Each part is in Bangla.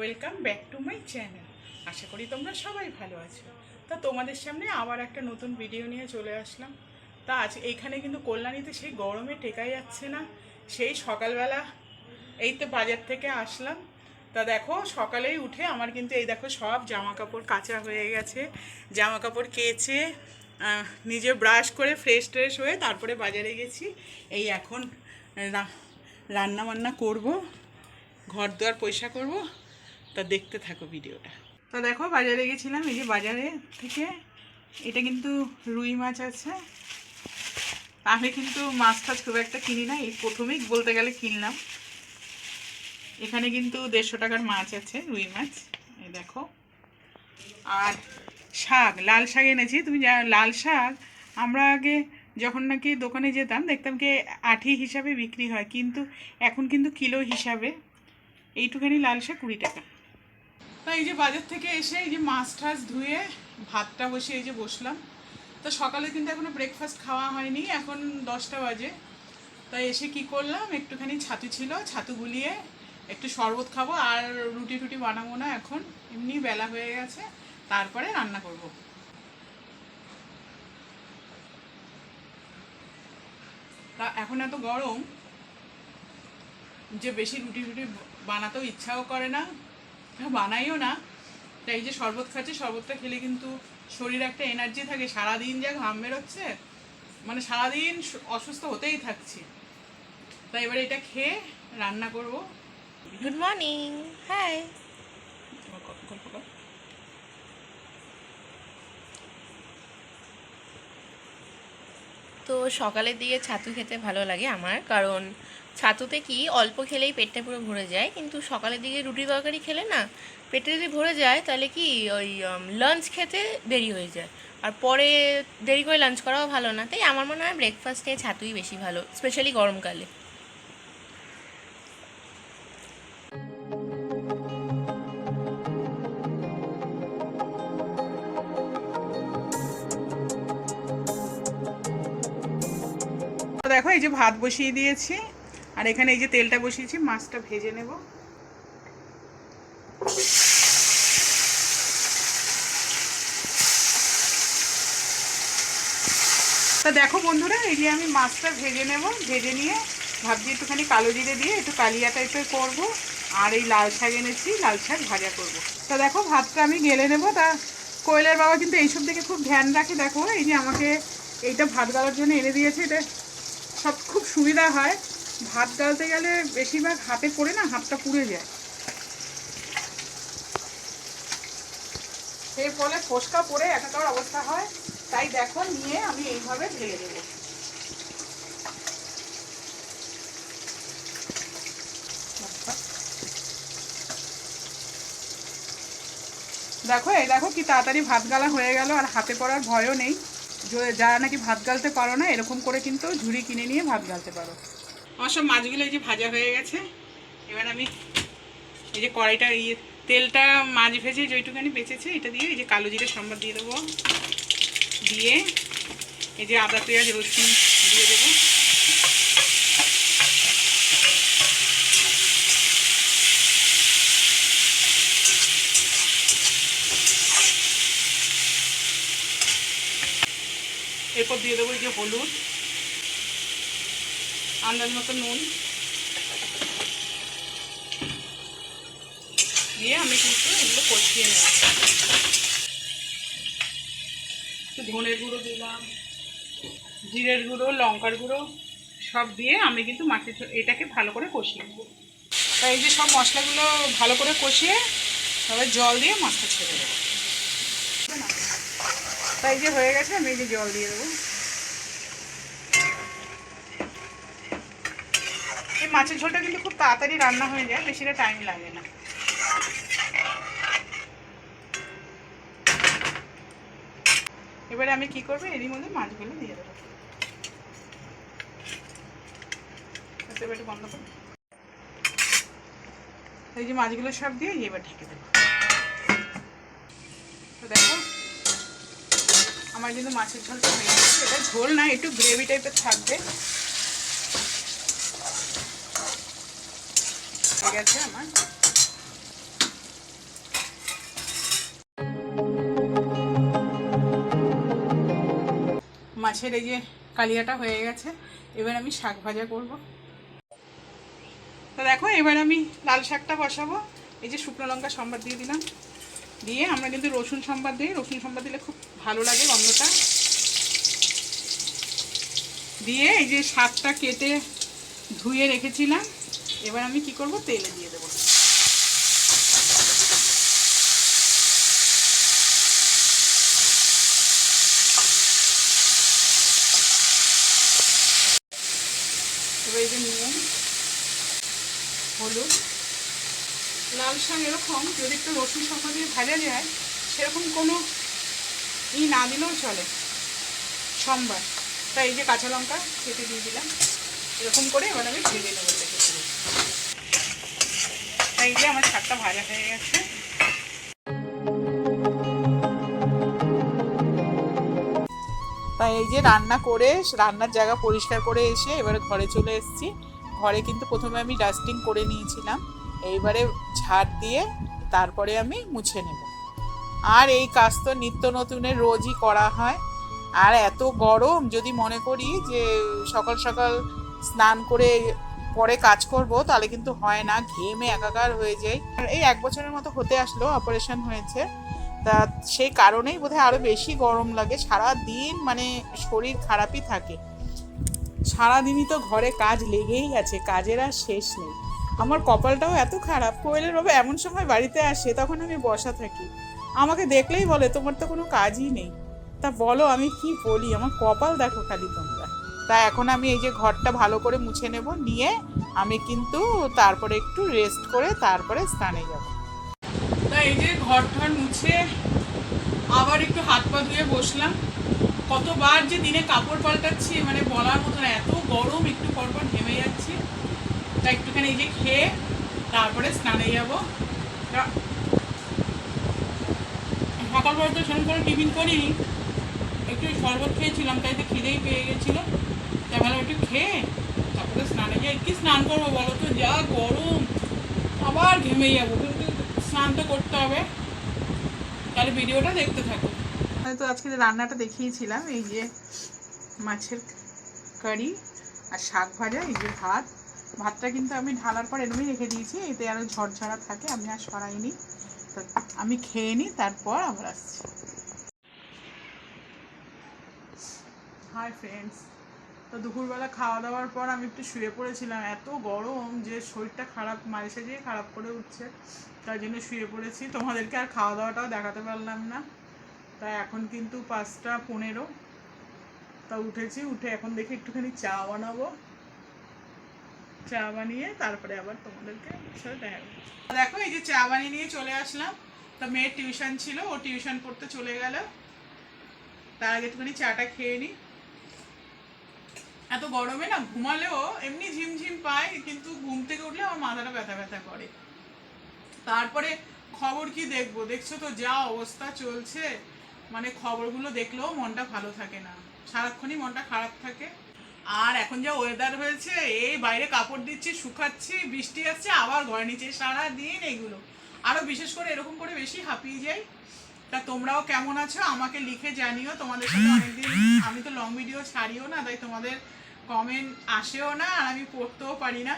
Welcome back to my channel আশা করি তোমরা সবাই ভালো আছো। তা তোমাদের সামনে আবার একটা নতুন ভিডিও নিয়ে চলে আসলাম। তা আজ এইখানে কিন্তু কল্যাণীতে সেই গরমে টেকা যাচ্ছে না। সেই সকালবেলা এই তো বাজার থেকে আসলাম। তা দেখো, সকালেই উঠে আমার কিন্তু এই দেখো সব জামা কাপড় কাঁচা হয়ে গেছে। জামা কাপড় কেচে নিজে ব্রাশ করে ফ্রেশ ট্রেশ হয়ে তারপরে বাজারে গেছি। এই এখন রান্না বান্না করব। ঘর দুয়ার পয়সা করব। তা দেখতে থাকো ভিডিওটা। তো দেখো, বাজারে গেছিলাম, এই যে বাজারে থেকে। এটা কিন্তু রুই মাছ আছে। আমি কিন্তু মাছ টাছ খুব একটা কিনি না, এই প্রথমেই বলতে গেলে কিনলাম। এখানে কিন্তু দেড়শো টাকার মাছ আছে, রুই মাছ। এই দেখো। আর শাক, লাল শাক এনেছি। তুমি যা, লাল শাক, আমরা আগে যখন নাকি দোকানে যেতাম, দেখতাম কি আঠি হিসাবে বিক্রি হয়, কিন্তু এখন কিন্তু কিলো হিসাবে এইটুখানি লাল শাক কুড়ি টাকা। তা এই যে বাজার থেকে এসে এই যে মাছ টাছ ধুয়ে ভাতটা বসে এই যে বসলাম। তো সকালে কিন্তু এখনও ব্রেকফাস্ট খাওয়া হয়নি, এখন দশটা বাজে। তাই এসে কি করলাম, একটুখানি ছাতু ছিল, ছাতু গুলিয়ে একটু শরবত খাব, আর রুটি টুটি বানাবো না এখন, এমনি বেলা হয়ে গেছে, তারপরে রান্না করব। তা এখন এত গরম যে বেশি রুটি টুটি বানাতেও ইচ্ছাও করে না। বানাইও না। তাই এই যে শরবত খাচ্ছি শরবতটা খেলে কিন্তু শরীর একটা এনার্জি থাকে। সারাদিন যা ঘাম বেরোচ্ছে মানে সারাদিন অসুস্থ হতেই থাকছি। তাই এবার এটা খেয়ে রান্না করব। গুড মর্নিং হাই গল্প কর। তো সকালের দিকে ছাতু খেতে ভালো লাগে আমার কারণ ছাতুতে কি অল্প খেলেই পেটটা পুরো ভরে যায়? কিন্তু সকালের দিকে রুটি তরকারি খেলে না? পেটে যদি ভরে যায়, তাহলে কি ওই লাঞ্চ খেতে দেরি হয়ে যায়? আর পরে দেরি করে লাঞ্চ করাও ভালো না। তাই আমার মনে হয় ব্রেকফাস্টে ছাতুই বেশি ভালো স্পেশালি গরমকালে। দেখো, এই যে ভাত বসিয়ে দিয়েছি। আর এখানে এই যে তেলটা বসিয়েছি, মাছটা ভেজে নেব। তা দেখো বন্ধুরা, এই যে আমি মাছটা ভেজে নেব, ভেজে নিয়ে ভাবছি একটুখানি কালো জিরে দিয়ে একটু কালিয়া টাইপের করব, আর এই লাল শাক এনেছি, লাল শাক ভাজা করব। তা দেখো ভাতটা আমি গেলে নেব, তা কোয়েলের বাবা কিন্তু এইসব দিকে খুব ধ্যান রাখে। দেখো, এই যে আমাকে এইটা ভাত গালার জন্য এনে দিয়েছে, এটা সব খুব সুবিধা হয়। ভাত গালতে গেলে বেশিরভাগ হাতে পড়ে না, হাতটা পুড়ে যায়। এর ফলে ফোসকা পড়ে একাকার অবস্থা হয়। তাই দেখো, নিয়ে আমি এইভাবে ঢেলে দেবো। দেখো, এই দেখো কি তাড়াতাড়ি ভাত গালা হয়ে গেল, আর হাতে পড়ার ভয়ও নেই। যারা নাকি ভাত গালতে পারো না, এরকম করে কিন্তু ঝুড়ি কিনে নিয়ে ভাত গালতে পারো। আমার সব মাছগুলো এই যে ভাজা হয়ে গেছে। এবার আমি এই যে কড়াইটা ইয়ে তেলটা মাছ ভেজে যেইটুখানি বেঁচেছে, এটা দিয়ে এই যে কালো জিরে সম্বাদ দিয়ে দেবো। দিয়ে এই যে আদা, পেঁয়াজ, রসুন দিয়ে দেবো। এরপর দিয়ে দেবো এই যে হলুদ। আন্দাজ মতো নুন। দিয়ে আমি কিন্তু এগুলো কষিয়ে নেব। একটু ধনের গুঁড়ো দিলাম, জিরের গুঁড়ো, লঙ্কার গুঁড়ো, সব দিয়ে আমি কিন্তু মাছের এটাকে ভালো করে কষিয়ে নেব। তাই এই যে সব মশলাগুলো ভালো করে কষিয়ে তবে জল দিয়ে মাছটা ছেড়ে দেবো। তাই যে হয়ে গেছে, আমি এই যে জল দিয়ে দেবো। মাছের ঝোলটা কিন্তু খুব তাড়াতাড়ি রান্না হয়ে যায় বেশিটা টাইম লাগে না। এবারে আমি কি করব? এরই মধ্যে মাছগুলো দিয়ে দেবো। আচ্ছা, এবার বন্ধ করো। এই যে মাছগুলো সব দিয়ে এবার ঢেকে দেবো। দেখো আমার কিন্তু মাছের ঝোলটা হয়ে গেছে। এটা ঝোল না একটু গ্রেভি টাইপের থাকবে। হয়ে গেছে আমার। মাছের এই যে কালিয়াটা হয়ে গেছে, এবার আমি শাক ভাজা করব। তো দেখো, এবার আমি লাল শাকটা বসাবো। এই যে শুকনো লঙ্কা সম্বাদ দিয়ে দিলাম। দিয়ে আমরা কিন্তু রসুন সম্বাদ দিই। রসুন সম্বাদ দিলে খুব ভালো লাগে গন্ধটা। দিয়ে এই যে শাকটা কেটে ধুয়ে রেখেছিলাম। এবার আমি কি করব? তেলে দিয়ে দেবো। এবার এই যে নুন, হলুদ, লাল শাক এরকম, যদি একটু রসুন শসা দিয়ে ভাজা যায়, সেরকম কোনো ই না দিলেও চলে। সোমবার। তাই এই যে কাঁচা লঙ্কা কেটে দিয়ে দিলাম। এরকম করে এবার আমি ভেজে নেব এই যে আমার শাকটা ভাজা হয়ে গেছে। তাই এই যে রান্না করে, রান্নার জায়গা পরিষ্কার করে এসে এবারে ঘরে চলে এসেছি। ঘরে কিন্তু প্রথমে আমি ডাস্টিং করে নিয়েছিলাম। এইবারে ঝাড় দিয়ে তারপরে আমি মুছে নেব। আর এই কাজ তো নিত্য নতুনের রোজই করা হয়। আর এত গরম, যদি মনে করি যে সকাল সকাল স্নান করে পরে কাজ করব, তাহলে কিন্তু হয় না, ঘেমে একাকার হয়ে যায় এই এক বছরের মতো হতে আসলো অপারেশন হয়েছে। তা সেই কারণেই বোধহয় আরও বেশি গরম লাগে সারা দিন মানে শরীর খারাপই থাকে। সারাদিনই তো ঘরে কাজ লেগেই আছে, কাজের আর শেষ নেই। আমার কপালটাও এত খারাপ কোয়েলের বাবা এমন সময় বাড়িতে আসে, তখন আমি বসা থাকি। আমাকে দেখলেই বলে, তোমার তো কোনো কাজই নেই। তা বলো, আমি কি বলি? আমার কপাল দেখো খালি তোমরা। তা এখন আমি এই যে ঘরটা ভালো করে মুছে নেব, নিয়ে আমি কিন্তু তারপরে একটু রেস্ট করে তারপরে স্নানে যাব। তা এই যে ঘর ঠর মুছে আবার একটু হাত পা ধুয়ে বসলাম। কতবার যে দিনে কাপড় পাল্টাচ্ছি মানে বলার মতো না, এত গরম একটু পর পর ঘেমে যাচ্ছি। তা একটুখানি এই যে খেয়ে তারপরে স্নানে যাব। সকালবেলা তো সেরকম করে টিফিন করিনি, একটু শরবত খেয়েছিলাম, তাই তো খিদেই পেয়ে গেছিল। ভালো একটু খেয়ে তারপরে স্নানে যাই কি স্নান করব বলো তো যা গরম আবার ঘেমে যাব কিন্তু স্নান তো করতে হবে তাহলে ভিডিওটা দেখতে থাকো তো আজকে যে রান্নাটা দেখিয়েছিলাম এই যে মাছের কারি আর শাক ভাজা এই যে ভাত ভাতটা কিন্তু আমি ঢালার পর এরমই রেখে দিয়েছি এতে আরও ঝরঝরা থাকে আমি আর সরাইনি তো আমি খেয়ে নিই তারপর আবার আসছি হাই ফ্রেন্ডস তো দুপুরবেলা খাওয়া দাওয়ার পর আমি একটু শুয়ে পড়েছিলাম। এত গরম যে শরীরটা খারাপ মাঝে সাঝে খারাপ করে উঠছে। তার জন্য শুয়ে পড়েছি। তোমাদেরকে আর খাওয়া দাওয়াটাও দেখাতে পারলাম না। তাই এখন কিন্তু পাঁচটা পনেরো। তা উঠেছি, উঠে এখন দেখি একটুখানি চা বানাবো। চা বানিয়ে তারপরে আবার তোমাদেরকে সাথে দেখা দেখো, এই যে চা বানিয়ে নিয়ে চলে আসলাম। তা মেয়ের টিউশন ছিল, ও টিউশন পড়তে চলে গেল। তার আগে একটুখানি চাটা খেয়ে নিই এত গরমে না ঘুমালেও এমনি ঝিমঝিম পায়, কিন্তু ঘুম থেকে উঠলে আমার মাথাটা ব্যথা ব্যথা করে। তারপরে খবর কি দেখব? দেখছ তো যা অবস্থা চলছে। মানে খবরগুলো দেখলেও মনটা ভালো থাকে না। সারাক্ষণই মনটা খারাপ থাকে। আর এখন যা ওয়েদার হয়েছে, এই বাইরে কাপড় দিচ্ছি, শুকাচ্ছি, বৃষ্টি আসছে, আবার ঘরে নিচে সারা দিন এগুলো। আরও বিশেষ করে এরকম করে বেশি হাঁপিয়ে যাই। তা তোমরাও কেমন আছো? আমাকে লিখে জানিও। তোমাদের সাথে অনেকদিন আমি তো লং ভিডিও ছাড়িও না, তাই তোমাদের কমেন্ট আসেও না, আর আমি পড়তেও পারি না।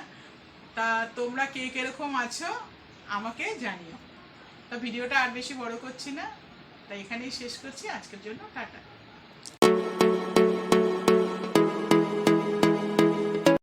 তা তোমরা কে কীরকম আছো, আমাকে জানিও। তা ভিডিওটা আর বেশি বড় করছি না। তা এখানেই শেষ করছি। আজকের জন্য টাটা।